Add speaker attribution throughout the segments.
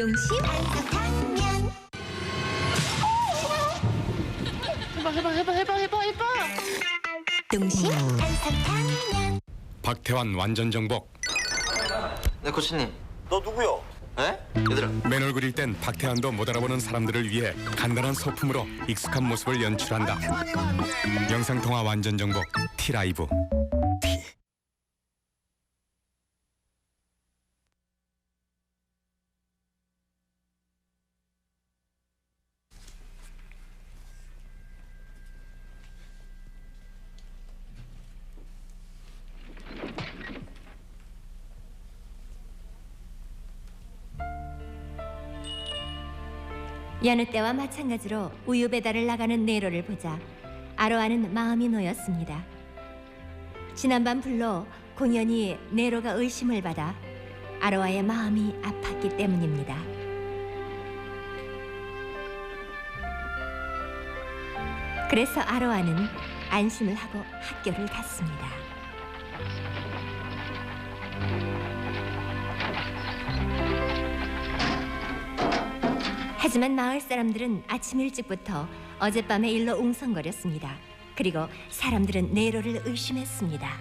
Speaker 1: 농심
Speaker 2: 한석탕면
Speaker 3: 해봐 해봐 해봐 해봐 해봐 해봐
Speaker 1: 농심
Speaker 2: 한석탕면
Speaker 4: 박태환 완전 정복.
Speaker 5: 네 코치님. 너 누구요? 에? 얘들아.
Speaker 4: 맨얼 그릴 땐 박태환도 못 알아보는 사람들을 위해 간단한 소품으로 익숙한 모습을 연출한다. 영상통화 완전 정복 티라이브.
Speaker 1: 여느 때와 마찬가지로 우유 배달을 나가는 네로를 보자 아로아는 마음이 놓였습니다. 지난밤 불로 공연히 네로가 의심을 받아 아로아의 마음이 아팠기 때문입니다. 그래서 아로아는 안심을 하고 학교를 갔습니다. 하지만 마을 사람들은 아침 일찍부터 어젯밤의 일로 웅성거렸습니다. 그리고 사람들은 네로를 의심했습니다.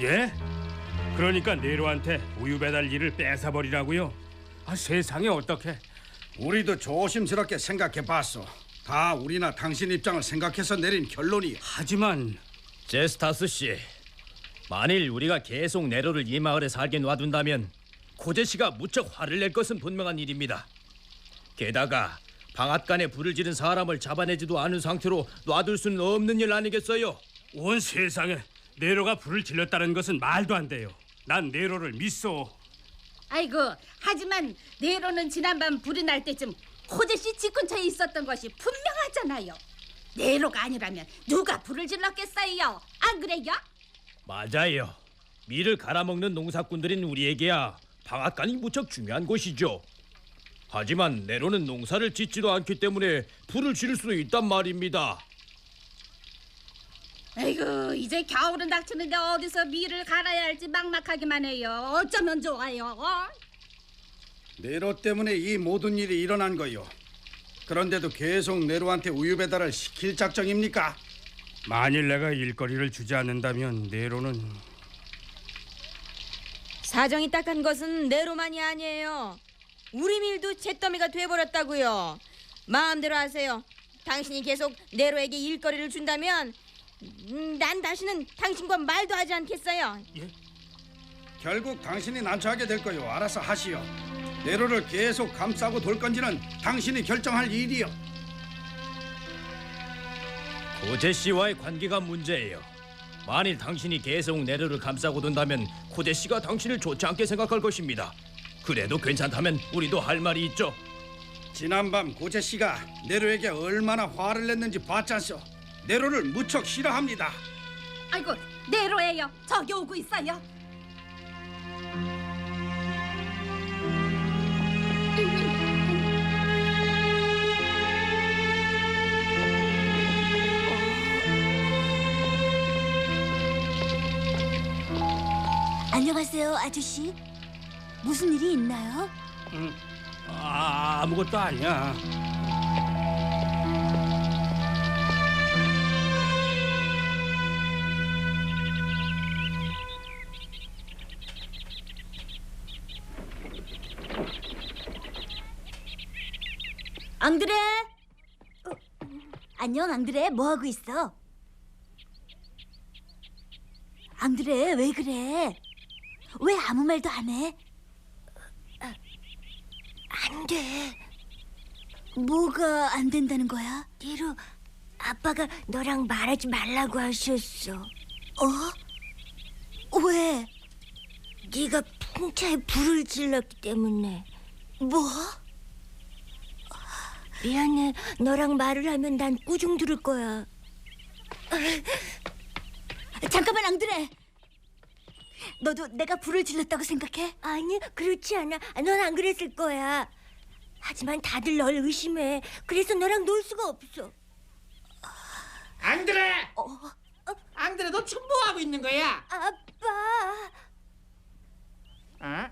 Speaker 6: 예? 그러니까 네로한테 우유 배달 일을 뺏어 버리라고요? 아 세상에 어떻게?
Speaker 7: 우리도 조심스럽게 생각해 봤어. 다 우리나 당신 입장을 생각해서 내린 결론이야.
Speaker 6: 하지만
Speaker 8: 제스타스 씨 만일 우리가 계속 네로를 이 마을에 살게 놔둔다면 고재 씨가 무척 화를 낼 것은 분명한 일입니다 게다가 방앗간에 불을 지른 사람을 잡아내지도 않은 상태로 놔둘 수는 없는 일 아니겠어요?
Speaker 6: 온 세상에 네로가 불을 질렀다는 것은 말도 안 돼요. 난 네로를 믿소.
Speaker 3: 아이고 하지만 네로는 지난밤 불이 날 때쯤 호재 씨집 근처에 있었던 것이 분명하잖아요 네로가 아니라면 누가 불을 질렀겠어요 안 그래요?
Speaker 8: 맞아요 밀을 갈아먹는 농사꾼들인 우리에게야 방앗간이 무척 중요한 곳이죠 하지만 네로는 농사를 짓지도 않기 때문에 불을 지를 수도 있단 말입니다
Speaker 3: 아이고 이제 겨울은 닥치는데 어디서 밀을 갈아야 할지 막막하기만 해요 어쩌면 좋아요 어?
Speaker 7: 네로 때문에 이 모든 일이 일어난 거요. 그런데도 계속 네로한테 우유 배달을 시킬 작정입니까?
Speaker 6: 만일 내가 일거리를 주지 않는다면 네로는
Speaker 9: 사정이 딱한 것은 내로만이 아니에요. 우리 밀도 잿더미가 돼버렸다고요. 마음대로 하세요. 당신이 계속 내로에게 일거리를 준다면 음, 난 다시는 당신과 말도 하지 않겠어요.
Speaker 7: 결국 당신이 난처하게 될 거요. 알아서 하시오. 네로를 계속 감싸고 돌 건지는 당신이 결정할 일이요.
Speaker 8: 고재 씨와의 관계가 문제예요. 만일 당신이 계속 네로를 감싸고 둔다면 고재 씨가 당신을 좋지 않게 생각할 것입니다. 그래도 괜찮다면 우리도 할 말이 있죠.
Speaker 7: 지난밤 고재 씨가 네로에게 얼마나 화를 냈는지 봤잖소. 네로를 무척 싫어합니다.
Speaker 3: 아이고 네로예요 저기 오고 있어요
Speaker 2: 안녕하세요 아저씨 무슨 일이 있나요?
Speaker 6: 아, 아무것도 아니야.
Speaker 2: 앙드레 어, 안녕 앙드레 뭐 하고 있어? 앙드레 왜 그래? 왜 아무 말도 안 해? 안 돼. 뭐가 안 된다는 거야? 니로 아빠가 너랑 말하지 말라고 하셨어. 어? 왜? 네가 풍차에 불을 질렀기 때문에. 뭐? 미안해. 너랑 말을 하면 난 꾸중 들을 거야. 잠깐만 앙드레. 너도 내가 불을 질렀다고 생각해? 아니, 그렇지 않아. 넌 안 그랬을 거야. 하지만 다들 널 의심해. 그래서 너랑 놀 수가 없어.
Speaker 10: 안 그래?
Speaker 2: 어,
Speaker 10: 안 그래, 너 지금 뭐 하고 있는 거야?
Speaker 2: 아빠. 어?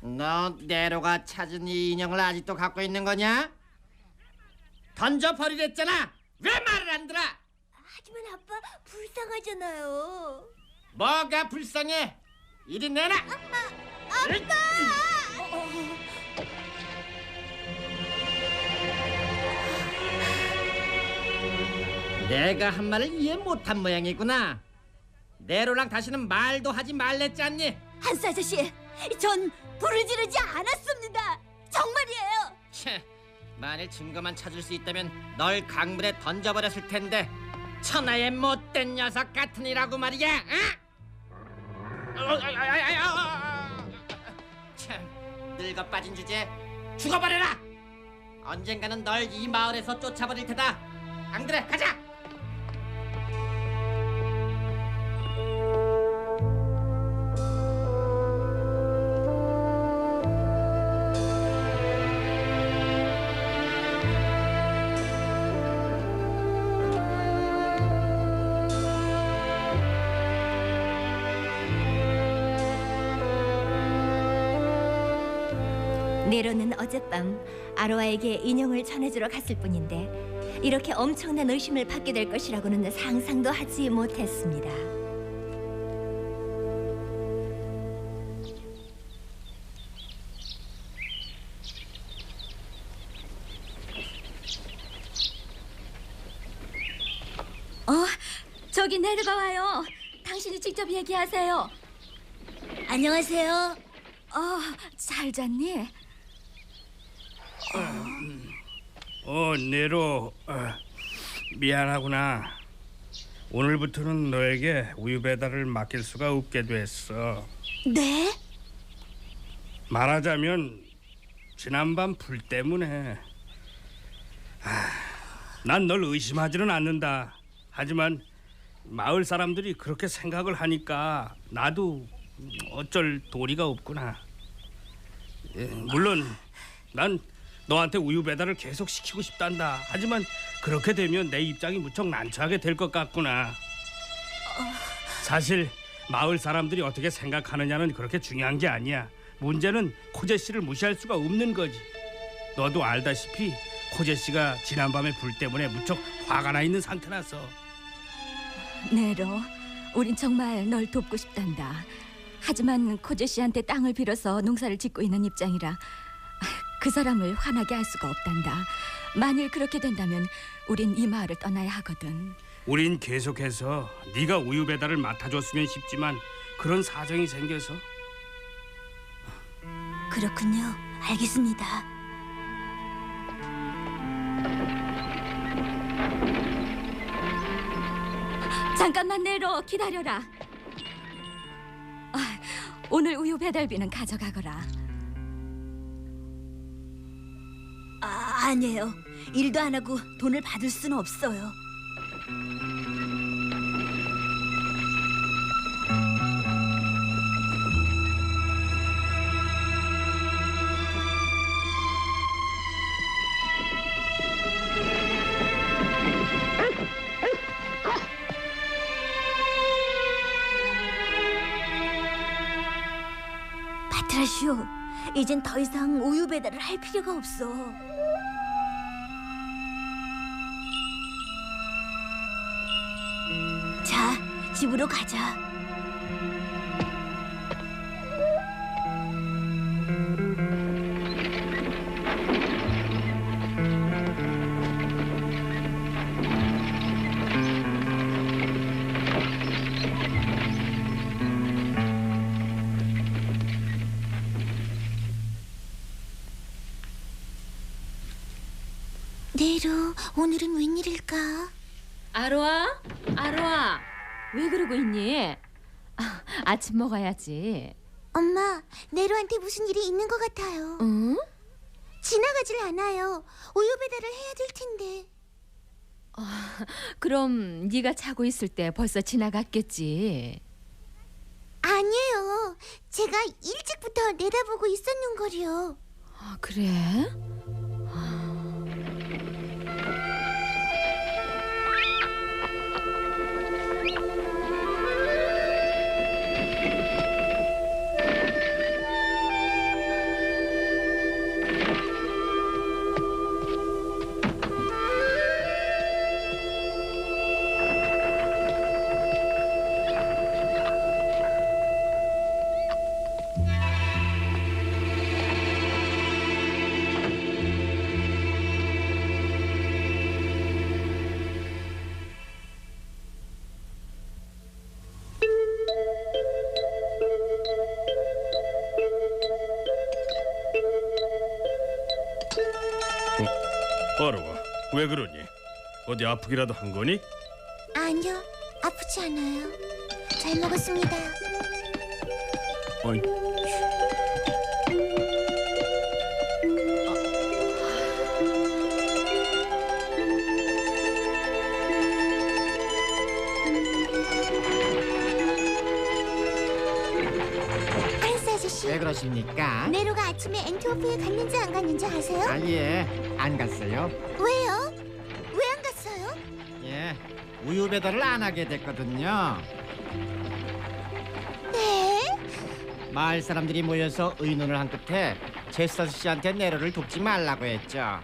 Speaker 10: 너 네로가 찾은 이 인형을 아직도 갖고 있는 거냐? 던져버리랬잖아. 왜 말을 안 들어?
Speaker 11: 하지만 아빠 불쌍하잖아요.
Speaker 10: 뭐가 불쌍해? 이리 내놔. 내가 한 말을 이해 못한 모양이구나. 네로랑 다시는 말도 하지 말랬잖니.
Speaker 11: 한스 아저씨, 전 불을 지르지 않았습니다. 정말이에요.
Speaker 10: 채, 만일 증거만 찾을 수 있다면 널 강물에 던져버렸을 텐데 천하의 못된 녀석 같으니라고 말이야. 응? 어, 아이, 아이, 아이, 아, 참, 늙어 빠진 주제 죽어버려라. 언젠가는 널 이 마을에서 쫓아버릴 테다. 안 그래? 가자.
Speaker 1: 네로는 어젯밤 아로아에게 인형을 전해주러 갔을 뿐인데 이렇게 엄청난 의심을 받게 될 것이라고는 상상도 하지 못했습니다.
Speaker 11: 어, 저기 내려가 와요. 당신이 직접 얘기하세요. 안녕하세요. 어, 잘 잤니?
Speaker 6: 어 네로 어, 미안하구나. 오늘부터는 너에게 우유 배달을 맡길 수가 없게 됐어.
Speaker 11: 네?
Speaker 6: 말하자면 지난밤 불 때문에 난 널 의심하지는 않는다. 하지만 마을 사람들이 그렇게 생각을 하니까 나도 어쩔 도리가 없구나. 예, 물론 난 너한테 우유 배달을 계속 시키고 싶단다. 하지만 그렇게 되면 내 입장이 무척 난처하게 될 것 같구나. 사실 마을 사람들이 어떻게 생각하느냐는 그렇게 중요한 게 아니야. 문제는 코제 씨를 무시할 수가 없는 거지. 너도 알다시피 코제 씨가 지난밤에 불 때문에 무척 화가 나 있는 상태라서.
Speaker 11: 네로, 우린 정말 널 돕고 싶단다. 하지만 코제 씨한테 땅을 빌어서 농사를 짓고 있는 입장이라 그 사람을 화나게 할 수가 없단다. 만일 그렇게 된다면 우린 이 마을을 떠나야 하거든.
Speaker 6: 우린 계속해서 네가 우유 배달을 맡아줬으면 싶지만 그런 사정이 생겨서
Speaker 11: 그렇군요. 알겠습니다. 잠깐만 내로 기다려라. 아, 오늘 우유 배달비는 가져가거라. 아, 아니에요. 일도 안 하고 돈을 받을 수는 없어요. 파트라시오, 이젠 더 이상 우유 배달을 할 필요가 없어. 집으로 가자. 네로, 오늘은 웬일일까?
Speaker 12: 아로아? 아로아? 왜 그러고 있니? 아, 아침 먹어야지.
Speaker 11: 엄마, 네로한테 무슨 일이 있는 것 같아요.
Speaker 12: 응?
Speaker 11: 지나가질 않아요. 우유 배달을 해야 될 텐데.
Speaker 12: 그럼 네가 자고 있을 때 벌써 지나갔겠지.
Speaker 11: 아니에요. 제가 일찍부터 내다보고 있었는 거요.
Speaker 12: 아, 그래?
Speaker 13: 왜 그러니? 어디 아프기라도 한 거니?
Speaker 14: 아니요, 아프지 않아요. 잘 먹었습니다.
Speaker 13: 어이,
Speaker 14: 한스 아저씨,
Speaker 10: 왜 그러십니까?
Speaker 14: 네로가 아침에 엔트오피에 갔는지 안 갔는지 아세요?
Speaker 10: 아 예 안 갔어요.
Speaker 14: 왜요? 왜
Speaker 10: 우유 배달을 안 하게 됐거든요.
Speaker 14: 네?
Speaker 10: 마을 사람들이 모여서 의논을 한 끝에 제스타스 씨한테 네로를 돕지 말라고 했죠.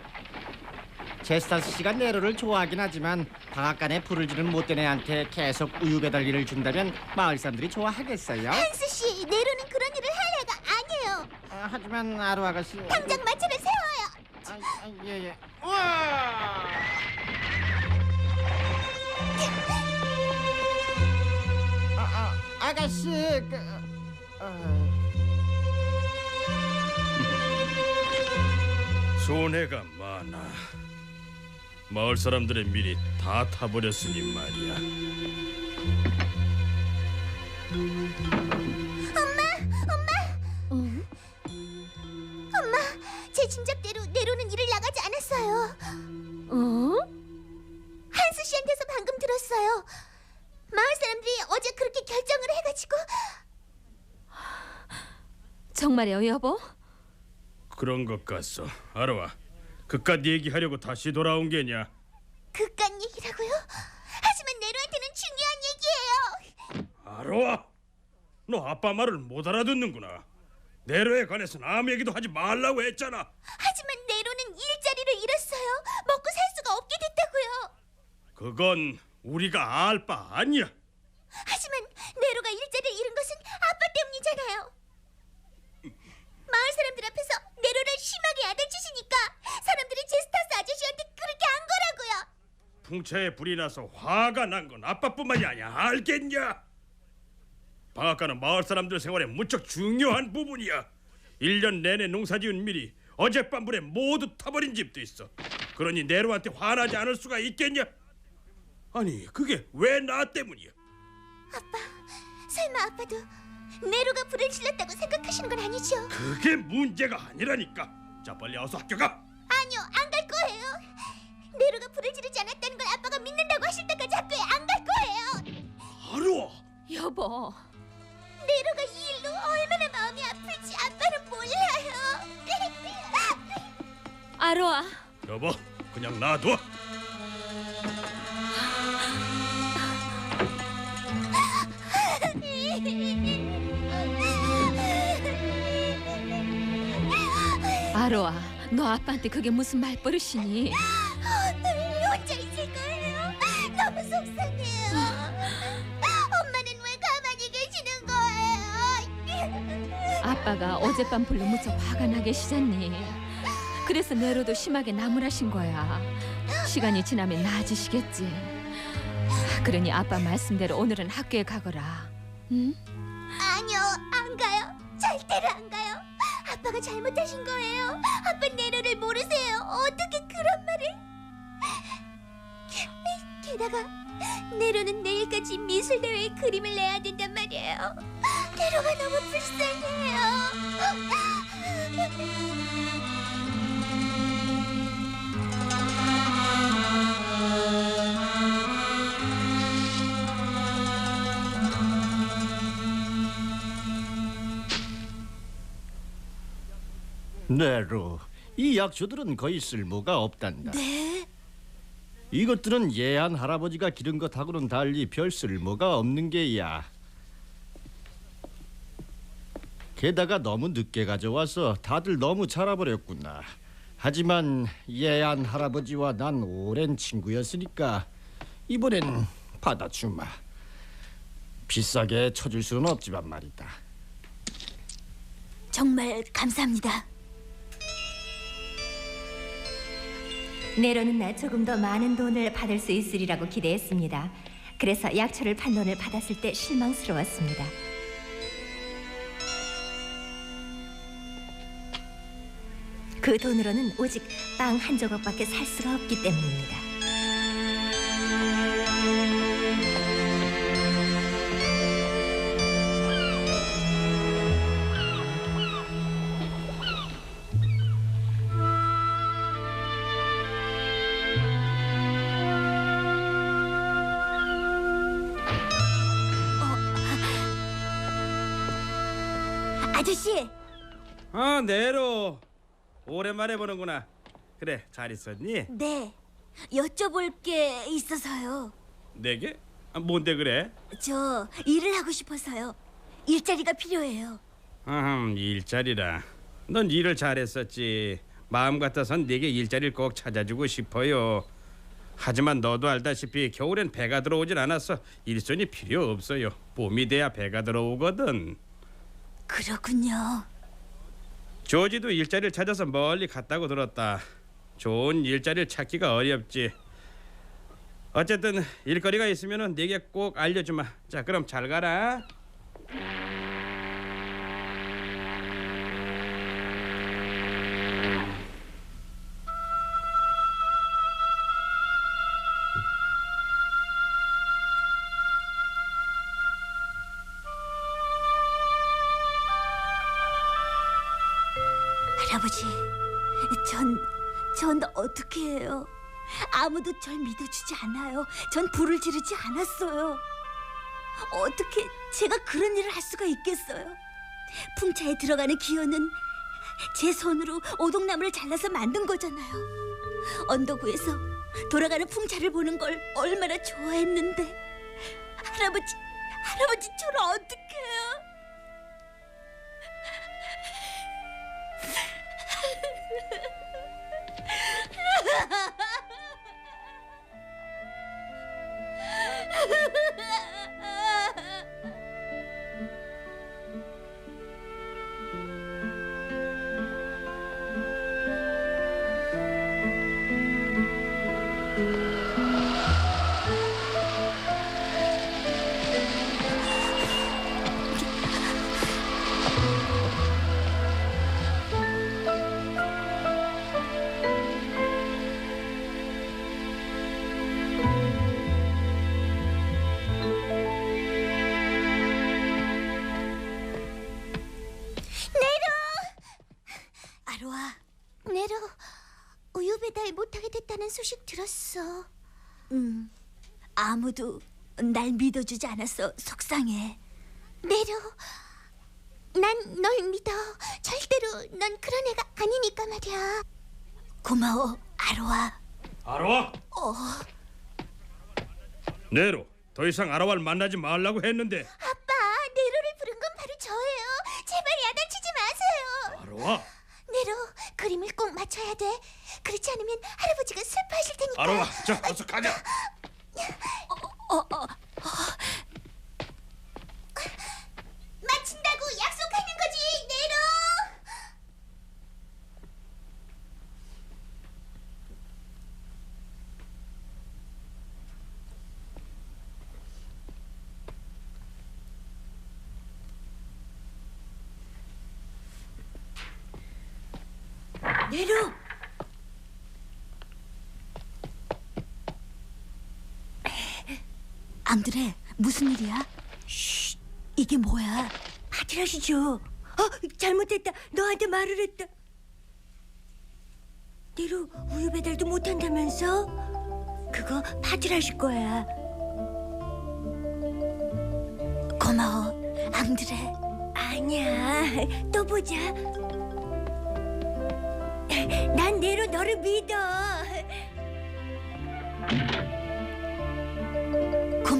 Speaker 10: 제스타스 씨가 네로를 좋아하긴 하지만 방앗간에 불을 지른 못된 애한테 계속 우유 배달 일을 준다면 마을 사람들이 좋아하겠어요?
Speaker 14: 한스 씨, 네로는 그런 일을 할 애가 아니에요.
Speaker 10: 아, 하지만 아루 아가씨
Speaker 14: 당장 마차를 세워요.
Speaker 10: 아, 아, 예, 예. 우와! 아가씨 그, 아,
Speaker 13: 손해가 많아. 마을 사람들의 밀이 다 타버렸으니 말이야.
Speaker 14: 엄마, 제 짐작대로 네로는 일을 나가지 않았어요.
Speaker 9: 어?
Speaker 14: 한스 씨한테서 방금 들었어요. 마을 사람들이 어제 그렇게 결정을 해가지고
Speaker 12: 정말이요, 여보?
Speaker 13: 그런 것 같소. 아로아, 그깟 얘기하려고 다시 돌아온 게냐?
Speaker 14: 그깟 얘기라고요? 하지만 네로한테는 중요한 얘기예요.
Speaker 13: 아로아, 너 아빠 말을 못 알아듣는구나. 내로에 관해서는 아무 얘기도 하지 말라고 했잖아.
Speaker 14: 하지만 네로는 일자리를 잃었어요. 먹고 살 수가 없게 됐다고요.
Speaker 13: 그건 우리가 알 바 아니야.
Speaker 14: 하지만 네로가 일자리를 잃은 것은 아빠 때문이잖아요. 마을 사람들 앞에서 네로를 심하게 야단치시니까 사람들이 제스타스 아저씨한테 그렇게 한 거라고요.
Speaker 13: 풍차에 불이 나서 화가 난 건 아빠뿐만이 아니야. 알겠냐? 방앗간은 마을 사람들 생활에 무척 중요한 부분이야. 1년 내내 농사지은 밀이 어젯밤 불에 모두 타버린 집도 있어. 그러니 네로한테 화나지 않을 수가 있겠냐? 아니, 그게 왜 나 때문이야?
Speaker 14: 아빠, 설마 아빠도 네로가 불을 질렀다고 생각하시는 건 아니죠?
Speaker 13: 그게 문제가 아니라니까. 자, 빨리 어서 학교 가.
Speaker 14: 아니요, 안 갈 거예요. 네로가 불을 지르지 않았다는 걸 아빠가 믿는다고 하실 때까지 학교에 안 갈 거예요.
Speaker 13: 하루아.
Speaker 12: 여보.
Speaker 14: 네로가 이 일로 얼마나 마음이 아플지 아빠는 몰라요.
Speaker 12: 아로아.
Speaker 13: 여보, 그냥 놔둬.
Speaker 12: 아로아. 너 아빠한테 그게 무슨 말버릇이니?
Speaker 14: 혼자 있을 거예요. 너무 속상해요. 엄마는 왜 가만히 계시는 거예요?
Speaker 12: 아빠가 어젯밤 불로 무척 화가 나 계시잖니. 그래서 내로도 심하게 나무라신 거야. 시간이 지나면 나아지시겠지. 그러니 아빠 말씀대로 오늘은 학교에 가거라. 응?
Speaker 14: 아니요, 안 가요. 절대로 안 가요. 아빠가 잘못하신 거예요. 아빠 네로를 모르세요. 어떻게 그런 말을? 게다가 네로는 내일까지 미술 대회에 그림을 내야 된단 말이에요. 네로가 너무 불쌍해요.
Speaker 15: 네로, 이 약초들은 거의 쓸모가 없단다. 네? 이것들은 예한 할아버지가 기른 것하고는 달리 별 쓸모가 없는 게야. 게다가 너무 늦게 가져와서 다들 너무 자라버렸구나. 하지만 예한 할아버지와 난 오랜 친구였으니까 이번엔 받아주마. 비싸게 쳐줄 수는 없지만 말이다.
Speaker 14: 정말 감사합니다.
Speaker 1: 네로는 나 조금 더 많은 돈을 받을 수 있으리라고 기대했습니다. 그래서 약초를 판 돈을 받았을 때 실망스러웠습니다. 그 돈으로는 오직 빵 한 조각밖에 살 수가 없기 때문입니다.
Speaker 13: 오랜만에 보는구나. 그래 잘 있었니?
Speaker 15: 네. 여쭤볼 게 있어서요.
Speaker 13: 내게? 아, 뭔데 그래?
Speaker 15: 저 일을 하고 싶어서요. 일자리가 필요해요.
Speaker 13: 음 일자리라. 넌 일을 잘했었지. 마음 같아선 네게 일자리를 꼭 찾아주고 싶어요. 하지만 너도 알다시피 겨울엔 배가 들어오질 않았어. 일손이 필요 없어요. 봄이 돼야 배가 들어오거든.
Speaker 15: 그렇군요.
Speaker 13: 조지도 일자리를 찾아서 멀리 갔다고 들었다. 좋은 일자리를 찾기가 어렵지. 어쨌든 일거리가 있으면은 네게 꼭 알려주마. 자, 그럼 잘 가라.
Speaker 15: 할아버지, 전, 전 어떻게 해요? 아무도 절 믿어주지 않아요. 전 불을 지르지 않았어요. 어떻게 제가 그런 일을 할 수가 있겠어요? 풍차에 들어가는 기어는 제 손으로 오동나무를 잘라서 만든 거잖아요. 언덕 위에서 돌아가는 풍차를 보는 걸 얼마나 좋아했는데. 할아버지, 할아버지 저를 어떻게 아무도 날 믿어주지 않아서 속상해. 네로, 난 널 믿어. 절대로 넌 그런 애가 아니니까 말이야. 고마워, 아로아.
Speaker 13: 아로아.
Speaker 15: 어,
Speaker 13: 네로. 더 이상 아라와를 만나지 말라고 했는데.
Speaker 15: 아빠, 네로를 부른 건 바로 저예요. 제발 야단치지 마세요.
Speaker 13: 아로아.
Speaker 15: 네로, 그림을 꼭 맞춰야 돼. 그렇지 않으면 할아버지가 슬퍼하실 테니까.
Speaker 13: 아로아. 자, 어서 가자.
Speaker 15: 어, 어, 어. 마친다고 약속하는 거지, 네로. 네로. 앙드레 무슨 일이야? 쉿, 이게 뭐야? 파티라시죠. 어, 잘못했다. 너한테 말을 했다. 내로 우유 배달도 못한다면서? 그거 파티라실 거야. 고마워, 앙드레. 아니야, 또 보자. 난 내로 너를 믿어.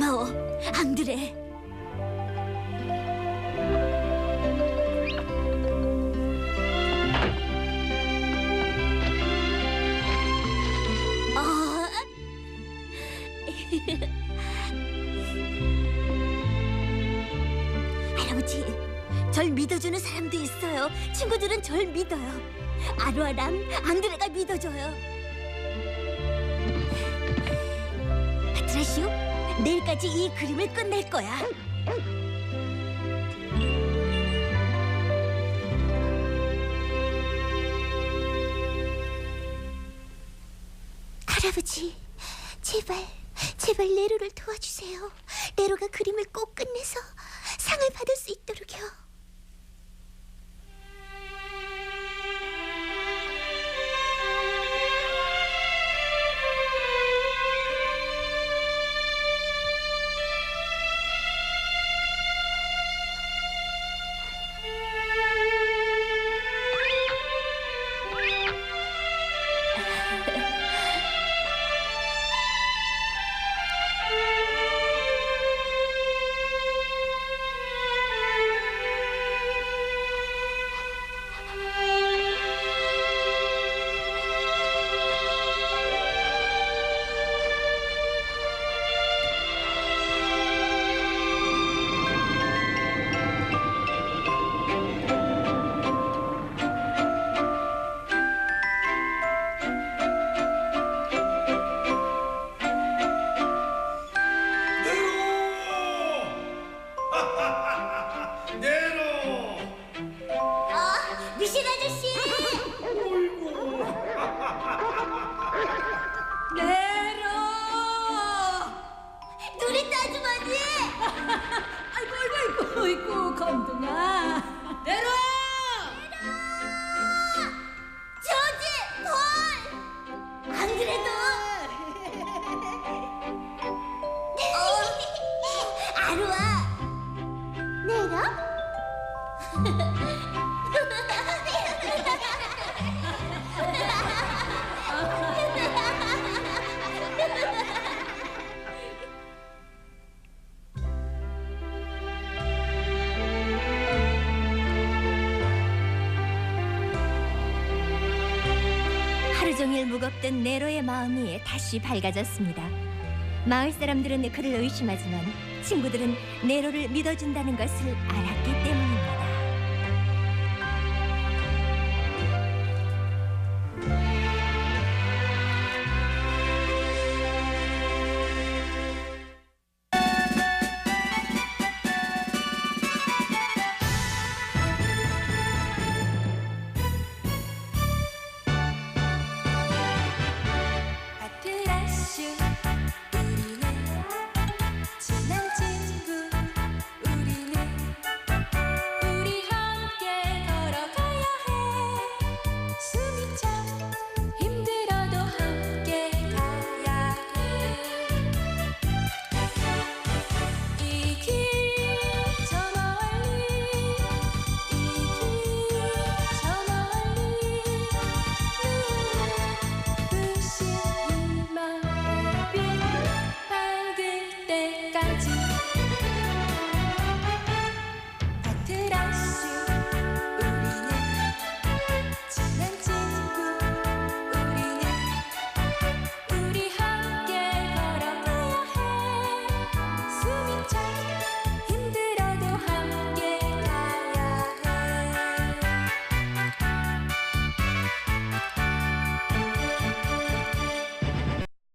Speaker 15: 고마워, 앙드레. 어... 할아버지, 절 믿어주는 사람도 있어요. 친구들은 절 믿어요. 아루아랑 앙드레가 믿어줘요. 내일까지 이 그림을 끝낼 거야.
Speaker 14: 할아버지, 제발, 제발 레로를 도와주세요. 레로가 그림을 아이고 아이고
Speaker 1: 하루 종일 무겁던 네로의 마음이 다시 밝아졌습니다. 마을 사람들은 그를 의심하지만 친구들은 네로를 믿어준다는 것을 알았기 때문입니다.